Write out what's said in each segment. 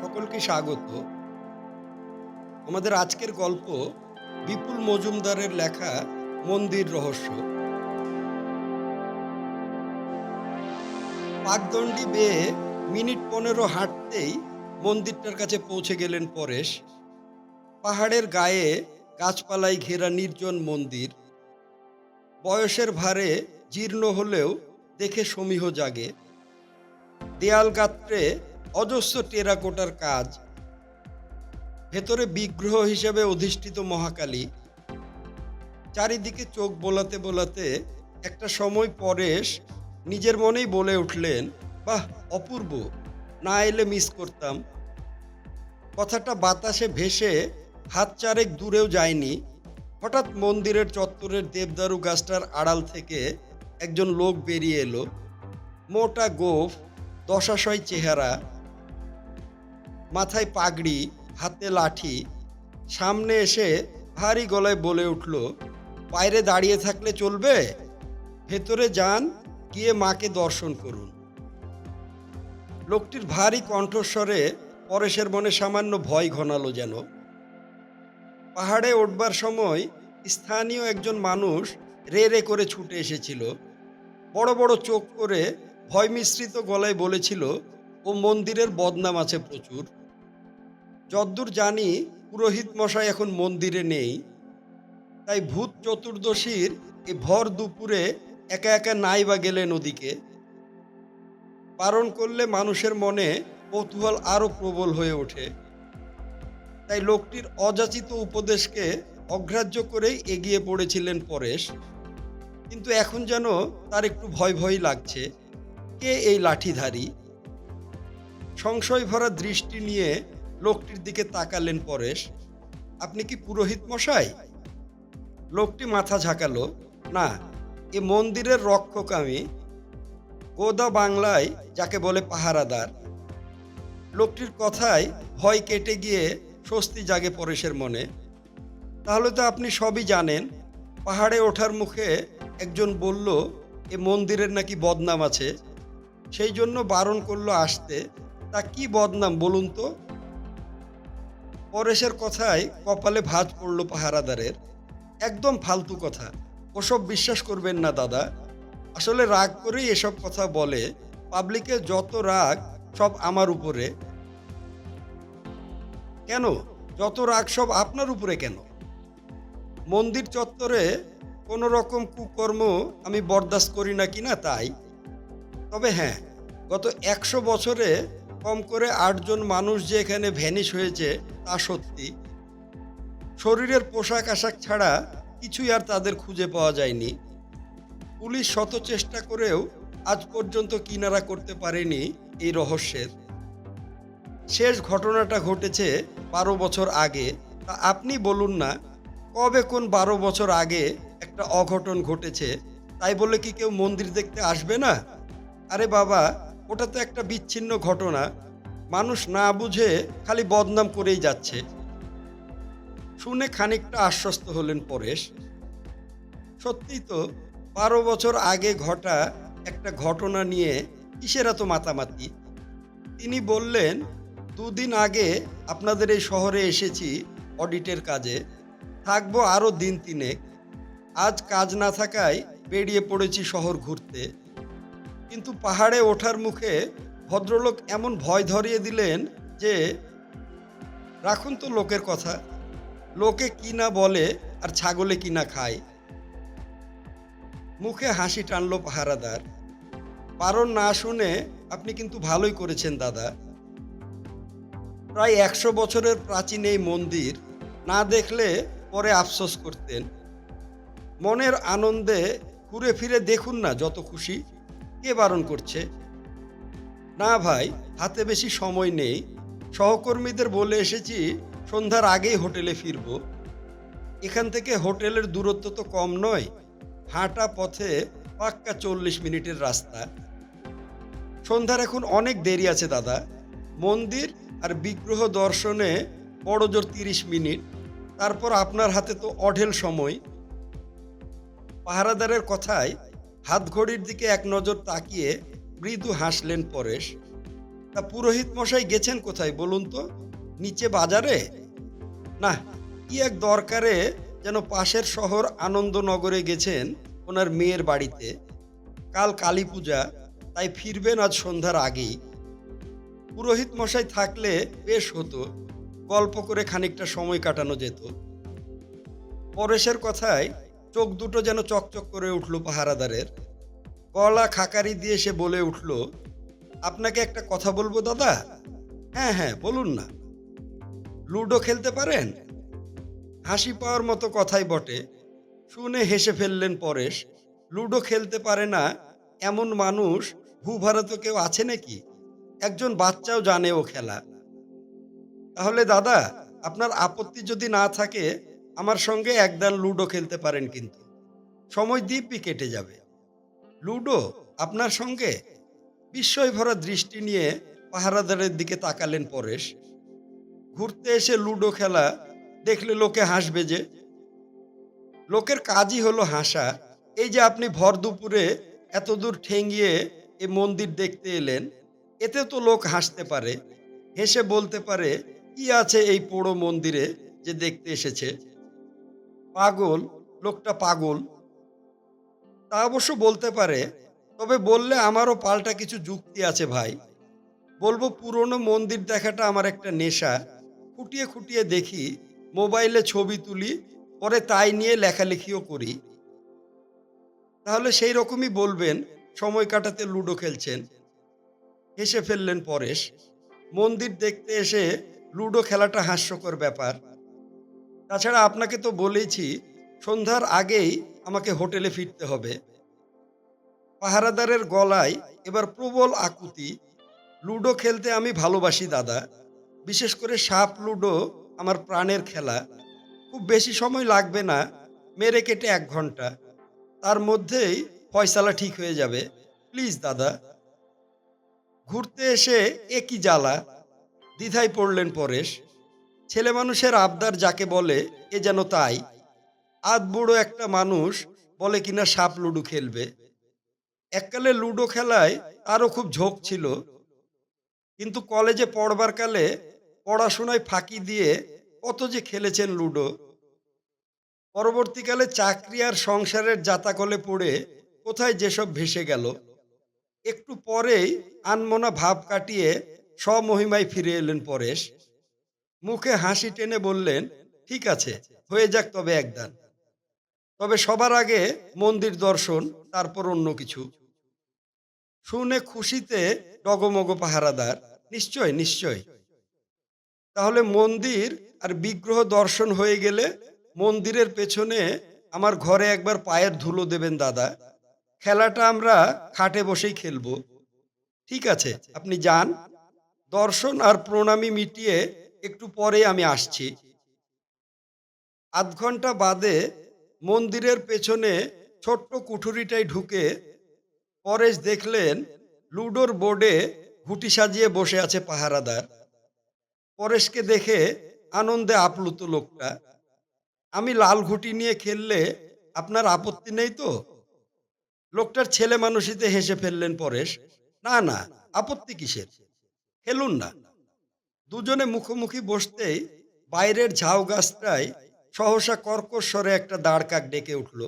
সকলকে স্বাগত। আমাদের আজকের গল্প বিপুল মজুমদারের লেখা মন্দির রহস্য। পাকদণ্ডি বেয়ে মিনিট পনেরো হাঁটতেই মন্দিরটার কাছে পৌঁছে গেলেন পরেশ। পাহাড়ের গায়ে গাছপালায় ঘেরা নির্জন মন্দির। বয়সের ভারে জীর্ণ হলেও দেখে সমীহ জাগে। দেয়াল গাত্রে অজস্র টেরাকোটার কাজ। ভেতরে বিগ্রহ হিসেবে অধিষ্ঠিত মহাকালী। চারিদিকে চোখ বোলাতে বোলাতে একটা সময় পরেশ নিজের মনেই বলে উঠলেন, বাহ, অপূর্ব, না এলে মিস করতাম। কথাটা বাতাসে ভেসে হাত চারেক দূরেও যায়নি। হঠাৎ মন্দিরের চত্বরের দেবদারু গাছটার আড়াল থেকে একজন লোক বেরিয়ে এলো। মোটা গোফ, দশাশয় চেহারা মাথায় পাগড়ি, হাতে লাঠি, সামনে এসে ভারী গলায় বলে উঠল, বাইরে দাঁড়িয়ে থাকলে চলবে? ভেতরে যান, গিয়ে মাকে দর্শন করুন। লোকটির ভারী কণ্ঠস্বরে পরেশের মনে সামান্য ভয় ঘনালো যেন। পাহাড়ে উঠবার সময় স্থানীয় একজন মানুষ রে রে করে ছুটে এসেছিল। বড় বড় চোখ করে ভয় মিশ্রিত গলায় বলেছিল, ও মন্দিরের বদনাম আছে প্রচুর। যদ্দূর জানি পুরোহিত মশাই এখন মন্দিরে নেই, তাই ভূত চতুর্দশীর এ ভর দুপুরে একা একা নাই বা গেলেন ওদিকে। পালন করলে মানুষের মনে কৌতূহল আরও প্রবল হয়ে ওঠে। তাই লোকটির অযাচিত উপদেশকে অগ্রাহ্য করেই এগিয়ে পড়েছিলেন পরেশ। কিন্তু এখন যেন তার একটু ভয় ভয় লাগছে, কে এই লাঠিধারী? সংশয় ভরা দৃষ্টি নিয়ে লোকটির দিকে তাকালেন পরেশ, আপনি কি পুরোহিত মশাই? লোকটি মাথা ঝাঁকালো, না, এ মন্দিরের রক্ষক আমি গোদা বাংলায় যাকে বলে পাহারাদার। লোকটির কথায় ভয় কেটে গিয়ে স্বস্তি জাগে পরেশের মনে, তাহলে তো আপনি সবই জানেন, পাহাড়ে ওঠার মুখে একজন বলল, এ মন্দিরের নাকি বদনাম আছে, সেই জন্য বারণ করল আসতে, তা কি বদনাম বলুন তো? পরেশের কথায় কপালে ভাঁজ পড়ল পাহারাদারের। একদম ফালতু কথা। ওসব বিশ্বাস করবেন না, দাদা। আসলে রাগ করেই এসব কথা বলে। পাবলিকে যত রাগ, সব আমার উপরে। কেন? যত রাগ, সব আপনার উপরে কেন? মন্দির চত্বরে কোনো রকম কুকর্ম আমি বরদাস্ত করি না কিনা তাই? তবে হ্যাঁ গত একশো বছরে কম করে আটজন মানুষ যে এখানে ভ্যানিশ হয়েছে তা সত্যি। শরীরের পোশাক আশাক ছাড়া কিছুই আর তাদের খুঁজে পাওয়া যায়নি। পুলিশ শত চেষ্টা করেও আজ পর্যন্ত কিনারা করতে পারেনি এই রহস্যের। শেষ ঘটনাটা ঘটেছে বারো বছর আগে। তা আপনি বলুন না, কবে কোন বারো বছর আগে একটা অঘটন ঘটেছে? তাই বলে কি কেউ মন্দির দেখতে আসবে না? আরে বাবা, ওটা তো একটা বিচ্ছিন্ন ঘটনা। মানুষ না বুঝে খালি বদনাম করেই যাচ্ছে। শুনে খানিকটা আশ্বস্ত হলেন পরেশ। সত্যিই তো বারো বছর আগে ঘটা একটা ঘটনা নিয়ে কিসের এত মাতামাতি? তিনি বললেন, দুদিন আগে আপনাদের এই শহরে এসেছি অডিটের কাজে। থাকব আরও দিন তিনেক। আজ কাজ না থাকায় বেরিয়ে পড়েছি শহর ঘুরতে। কিন্তু পাহাড়ে ওঠার মুখে ভদ্রলোক এমন ভয় ধরিয়ে দিলেন যে, রাখুন তো লোকের কথা। লোকে কি না বলে আর ছাগলে কি না খায়। মুখে হাসি টানল পাহারাদার। বারণ না শুনে আপনি কিন্তু ভালোই করেছেন দাদা। প্রায় একশো বছরের প্রাচীন এই মন্দির না দেখলে পরে আফসোস করতেন। মনের আনন্দে ঘুরে ফিরে দেখুন না যত খুশি। কে বারণ করছে? না ভাই, হাতে বেশি সময় নেই। সহকর্মীদের বলে এসেছি, সন্ধ্যার আগেই হোটেলে ফিরব। এখান থেকে হোটেলের দূরত্ব তো কম নয়, হাঁটা পথে পাক্কা চল্লিশ মিনিটের রাস্তা। সন্ধ্যার এখন অনেক দেরি আছে দাদা। মন্দির আর বিগ্রহ দর্শনে বড় জোর তিরিশ মিনিট। তারপর আপনার হাতে তো অঢেল সময়। পাহারাদারের কথায় হাত ঘড়ির দিকে এক নজর তাকিয়ে মৃদু হাসলেন পরেশ। তা পুরোহিত মশাই গেছেন কোথায় বলুন তো? নিচে বাজারে? না, কি এক দরকারে যেন পাশের শহর আনন্দনগরে গেছেন ওনার মেয়ের বাড়িতে। কাল কালী পূজা, তাই ফিরবেন আজ সন্ধ্যার আগেই। পুরোহিত মশাই থাকলে বেশ হতো, গল্প করে খানিকটা সময় কাটানো যেত। পরেশের কথায় চোখ দুটো যেন চকচক করে উঠল পাহারাদারের। গলা খাকারি দিয়ে সে বলে উঠল, আপনাকে একটা কথা বলব দাদা? হ্যাঁ হ্যাঁ বলুন না। লুডো খেলতে পারেন? হাসি পাওয়ার মতো কথাই বটে। শুনে হেসে ফেললেন পরেশ, লুডো খেলতে পারে না এমন মানুষ ভূভারতে কেউ আছে নাকি? একজন বাচ্চাও জানে ও খেলা। তাহলে দাদা, আপনার আপত্তি যদি না থাকে, আমার সঙ্গে একদান লুডো খেলতে পারেন কিন্তু। সময় দিব্যি কেটে যাবে। লুডো আপনার সঙ্গে? বিস্ময় ভরা দৃষ্টি নিয়ে পাহারাদারের দিকে তাকালেন পরেশ। ঘুরতে এসে লুডো খেলা দেখলে লোকে হাসবে যে, লোকের কাজই হলো হাসা। এই যে আপনি ভর দুপুরে এত দূর ঠেঙ্গিয়ে এই মন্দির দেখতে এলেন, এতে তো লোক হাসতে পারে, হেসে বলতে পারে, কি আছে এই পোড়ো মন্দিরে যে দেখতে এসেছে? পাগল, লোকটা পাগল তা অবশ্য বলতে পারে, তবে বললে আমারও পাল্টা কিছু যুক্তি আছে ভাই। বলব পুরনো মন্দির দেখাটা আমার একটা নেশা। খুঁটিয়ে খুঁটিয়ে দেখি, মোবাইলে ছবি তুলি, পরে তাই নিয়ে লেখালেখিও করি। তাহলে সেই রকমই বলবেন, সময় কাটাতে লুডো খেলছেন। হেসে ফেললেন পরেশ। মন্দির দেখতে এসে লুডো খেলাটা হাস্যকর ব্যাপার। তাছাড়া আপনাকে তো বলেইছি সন্ধ্যার আগেই আমাকে হোটেলে ফিরতে হবে। পাহারাদারের গলায় এবার প্রবল আকুতি। লুডো খেলতে আমি ভালোবাসি দাদা। বিশেষ করে সাপ লুডো আমার প্রাণের খেলা। খুব বেশি সময় লাগবে না, মেরে কেটে এক ঘণ্টা। তার মধ্যেই ফয়সালা ঠিক হয়ে যাবে। প্লিজ দাদা। ঘুরতে এসে একই জ্বালা। দ্বিধায় পড়লেন পরেশ। ছেলে মানুষের আবদার যাকে বলে, এ যেন তাই। আধ বুড়ো একটা মানুষ বলে কিনা সাপ লুডো খেলবে। এককালে লুডো খেলায় তারও খুব ঝোঁক ছিল। কিন্তু কলেজে পড়বার কালে পড়াশোনায় ফাঁকি দিয়ে কত যে খেলেছেন লুডো। পরবর্তীকালে চাকরি আর সংসারের জাতাকলে পড়ে কোথায় যেসব ভেসে গেল। একটু পরেই আনমনা ভাব কাটিয়ে স্বমহিমায় ফিরে এলেন পরেশ। মুখে হাসি টেনে বললেন, ঠিক আছে, হয়ে যাক তবে একদান। তবে সবার আগে মন্দির দর্শন, তারপর অন্য কিছু। শুনে খুশিতে ডগমগ পাহারাদার, নিশ্চয় নিশ্চয়। তাহলে মন্দির আর বিগ্রহ দর্শন হয়ে গেলে মন্দিরের পেছনে আমার ঘরে একবার পায়ের ধুলো দেবেন দাদা। খেলাটা আমরা খাটে বসেই খেলব। ঠিক আছে, আপনি যান। দর্শন আর প্রণামী মিটিয়ে একটু পরে আমি আসছি। আধ ঘণ্টা বাদে মন্দিরের পেছনে ছোট্ট কুঠুরিটায় ঢুকে পরেশ দেখলেন লুডোর বোর্ডে ঘুটি সাজিয়ে বসে আছে পাহারাদার। পরেশকে দেখে আনন্দে আপ্লুত লোকটা। আমি লাল ঘুটি নিয়ে খেললে আপনার আপত্তি নেই তো? লোকটার ছেলে মানুষিতে হেসে ফেললেন পরেশ। না না, আপত্তি কিসের? খেলুন না। দুজনে মুখোমুখি বসতেই বাইরের ঝাউ গাছটায় সহসা কর্কশ স্বরে একটা দাঁড় কাক ডেকে উঠল।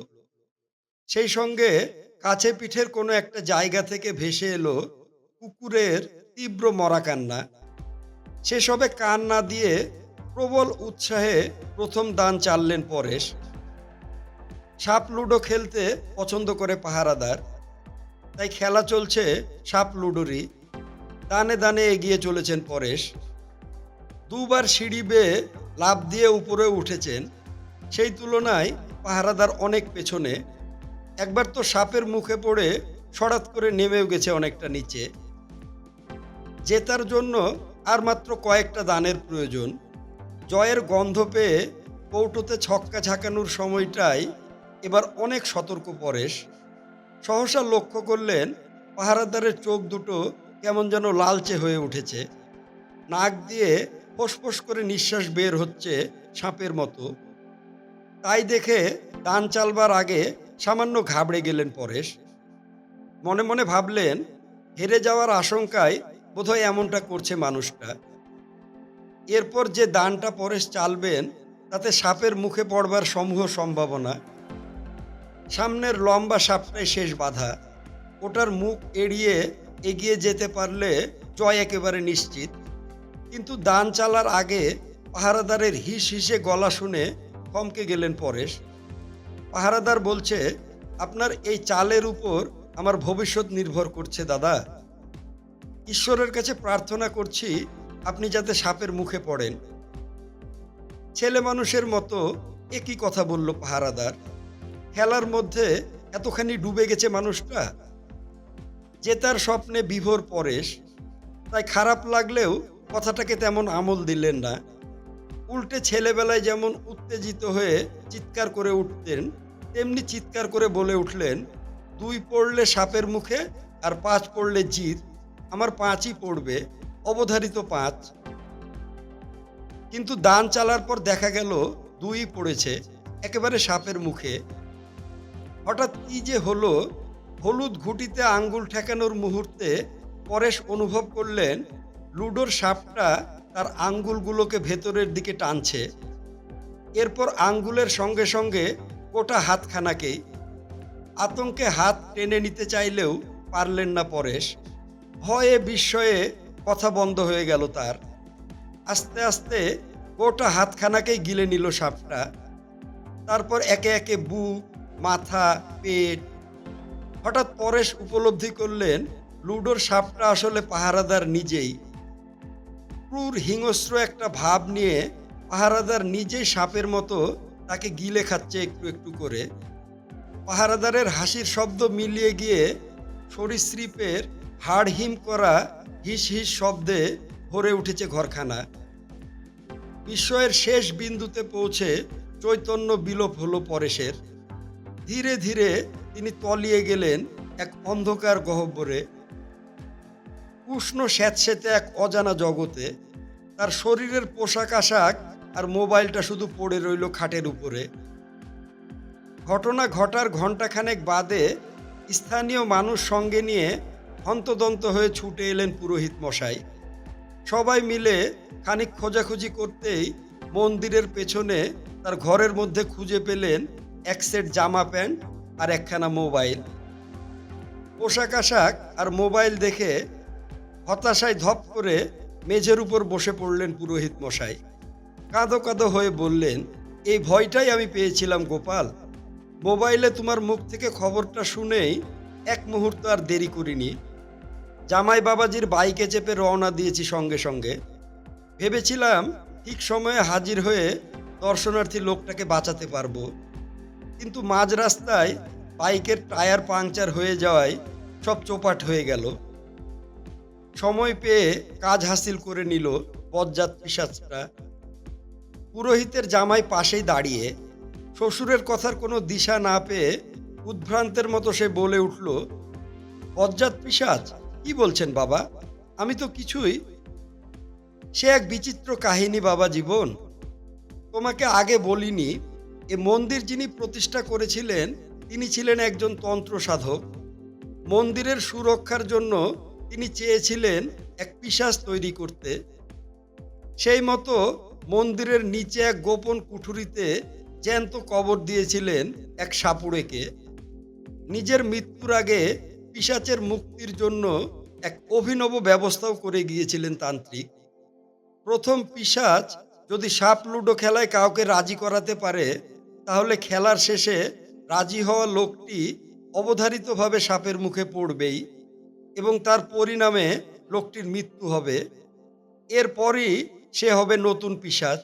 সেই সঙ্গে কাছে পিঠের কোনো একটা জায়গা থেকে ভেসে এলো কুকুরের তীব্র মরা কান্না। সেসবে কান না দিয়ে প্রবল উৎসাহে প্রথম দান চাললেন পরেশ। সাপ লুডো খেলতে পছন্দ করে পাহারাদার। তাই খেলা চলছে সাপ লুডোরই। দানে দানে এগিয়ে চলেছেন পরেশ। দুবার সিঁড়ি বেয়ে লাভ দিয়ে উপরে উঠেছেন, সেই তুলনায় পাহারাদার অনেক পেছনে। একবার তো সাপের মুখে পড়ে সরাত করে নেমেও গেছে অনেকটা নিচে। জেতার জন্য আর মাত্র কয়েকটা দানের প্রয়োজন। জয়ের গন্ধ পেয়ে কৌটোতে ছক্কা ঝাঁকানোর সময়টাই এবার অনেক সতর্ক পরেশ। সহসা লক্ষ্য করলেন পাহারাদারের চোখ দুটো কেমন যেন লালচে হয়ে উঠেছে। নাক দিয়ে ফোঁস করে নিঃশ্বাস বের হচ্ছে সাপের মতো। তাই দেখে দান চালবার আগে সামান্য ঘাবড়ে গেলেন পরেশ। মনে মনে ভাবলেন, হেরে যাওয়ার আশঙ্কায় বোধহয় এমনটা করছে মানুষটা। এরপর যে দানটা পরেশ চালবেন, তাতে সাপের মুখে পড়বার সমূহ সম্ভাবনা। সামনের লম্বা সাপটাই শেষ বাধা। ওটার মুখ এড়িয়ে এগিয়ে যেতে পারলে জয় একেবারে নিশ্চিত। কিন্তু দান চালার আগে পাহারাদারের হিস হিসে গলা শুনে থমকে গেলেন পরেশ। পাহারাদার বলছে, আপনার এই চালের উপর আমার ভবিষ্যৎ নির্ভর করছে দাদা। ঈশ্বরের কাছে প্রার্থনা করছি আপনি যাতে সাপের মুখে পড়েন। ছেলে মানুষের মতো একই কথা বলল পাহারাদার। খেলার মধ্যে এতখানি ডুবে গেছে মানুষটা জেতার স্বপ্নে বিভোর পরেশ। তাই খারাপ লাগলেও কথাটাকে তেমন আমল দিলেন না। উল্টে ছেলেবেলায় যেমন উত্তেজিত হয়ে চিৎকার করে উঠতেন, তেমনি চিৎকার করে বলে উঠলেন, দুই পড়লে সাপের মুখে আর পাঁচ পড়লে জিত আমার পাঁচই পড়বে, অবধারিত পাঁচ। কিন্তু দান চালার পর দেখা গেল দুই পড়েছে, একেবারে সাপের মুখে। হঠাৎ কি যে হলো, হলুদ ঘুটিতে আঙ্গুল ঠেকানোর মুহূর্তে পরেশ অনুভব করলেন লুডোর সাপটা তার আঙ্গুলগুলোকে ভেতরের দিকে টানছে। এরপর আঙ্গুলের সঙ্গে সঙ্গে গোটা হাতখানাকেই আতঙ্কে হাত টেনে নিতে চাইলেও পারলেন না পরেশ। ভয়ে বিস্ময়ে কথা বন্ধ হয়ে গেল তার। আস্তে আস্তে গোটা হাতখানাকেই গিলে নিল সাপটা। তারপর একে একে বুক, মাথা, পেট। হঠাৎ পরেশ উপলব্ধি করলেন, লুডোর সাপটা আসলে পাহারাদার নিজেই। ক্রূর হিংস্র একটা ভাব নিয়ে পাহারাদার নিজেই সাপের মতো তাকে গিলে খাচ্ছে একটু একটু করে। পাহারাদারের হাসির শব্দ মিলিয়ে গিয়ে সরীসৃপের হাড় হিম করা হিস হিস শব্দে ভরে উঠেছে ঘরখানা। বিস্ময়ের শেষ বিন্দুতে পৌঁছে চৈতন্য বিলোপ হলো পরেশের। ধীরে ধীরে তিনি তলিয়ে গেলেন এক অন্ধকার গহ্বরে উষ্ণ স্যাঁতস্যাঁতে এক অজানা জগতে তার শরীরের পোশাক আশাক আর মোবাইলটা শুধু পড়ে রইল খাটের উপরে। ঘটনা ঘটার ঘণ্টাখানেক বাদে স্থানীয় মানুষ সঙ্গে নিয়ে হন্তদন্ত হয়ে ছুটে এলেন পুরোহিত মশাই। সবাই মিলে খানিক খোঁজাখুঁজি করতেই মন্দিরের পেছনে তার ঘরের মধ্যে খুঁজে পেলেন এক সেট জামা প্যান্ট আর একখানা মোবাইল। পোশাক আশাক আর মোবাইল দেখে হতাশায় ধপ করে মেঝের উপর বসে পড়লেন পুরোহিত মশাই। কাঁদো কাঁদো হয়ে বললেন, এই ভয়টাই আমি পেয়েছিলাম গোপাল। মোবাইলে তোমার মুখ থেকে খবরটা শুনেই এক মুহূর্ত আর দেরি করিনি। জামাই বাবাজির বাইকে চেপে রওনা দিয়েছি সঙ্গে সঙ্গে। ভেবেছিলাম ঠিক সময়ে হাজির হয়ে দর্শনার্থী লোকটাকে বাঁচাতে পারব। কিন্তু মাঝ রাস্তায় বাইকের টায়ার পাংচার হয়ে যাওয়ায় সব চোপাট হয়ে গেল। সময় পেয়ে কাজ হাসিল করে নিল বজ্জাত পিসাচটা পুরোহিতের জামাই পাশেই দাঁড়িয়ে শ্বশুরের কথার কোনো দিশা না পেয়ে উদ্ভ্রান্তের মতো সে বলে উঠল, বজ্জাত পিসাচ কি বলছেন বাবা? আমি তো কিছুই সে এক বিচিত্র কাহিনী বাবা জীবন। তোমাকে আগে বলিনি, এ মন্দির যিনি প্রতিষ্ঠা করেছিলেন, তিনি ছিলেন একজন তন্ত্র সাধক মন্দিরের সুরক্ষার জন্য তিনি চেয়েছিলেন এক পিশাচ তৈরি করতে। সেই মতো মন্দিরের নিচে এক গোপন কুঠুরিতে জ্যান্ত কবর দিয়েছিলেন এক সাপুড়েকে। নিজের মৃত্যুর আগে পিশাচের মুক্তির জন্য এক অভিনব ব্যবস্থাও করে গিয়েছিলেন তান্ত্রিক। প্রথম পিশাচ যদি সাপ লুডো খেলায় কাউকে রাজি করাতে পারে, তাহলে খেলার শেষে রাজি হওয়া লোকটি অবধারিতভাবে সাপের মুখে পড়বেই। এবং তার পরিণামে লোকটির মৃত্যু হবে। এরপরই সে হবে নতুন পিশাচ।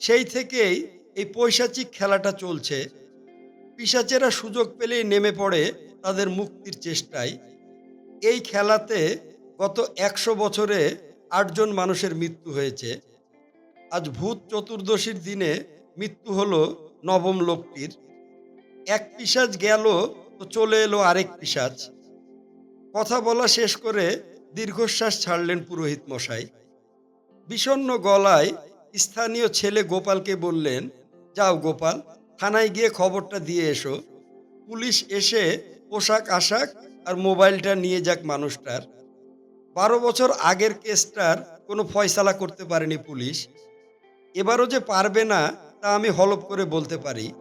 সেই থেকেই এই পৈশাচিক খেলাটা চলছে। পিশাচেরা সুযোগ পেলেই নেমে পড়ে তাদের মুক্তির চেষ্টায়। এই খেলাতে গত একশো বছরে আটজন মানুষের মৃত্যু হয়েছে। আজ ভূত চতুর্দশীর দিনে মৃত্যু হলো নবম লোকটির। এক পিসাজ গেল, তো চলে এলো আরেক পিসাজ কথা বলা শেষ করে দীর্ঘশ্বাস ছাড়লেন পুরোহিত মশাই। বিষণ্ণ গলায় স্থানীয় ছেলে গোপালকে বললেন, যাও গোপাল, থানায় গিয়ে খবরটা দিয়ে এসো। পুলিশ এসে পোশাক, আশাক আর মোবাইলটা নিয়ে যাক মানুষটার। বারো বছর আগের কেসটার কোনো ফয়সালা করতে পারেনি পুলিশ। এবারও যে পারবে না, তা আমি হলপ করে বলতে পারি।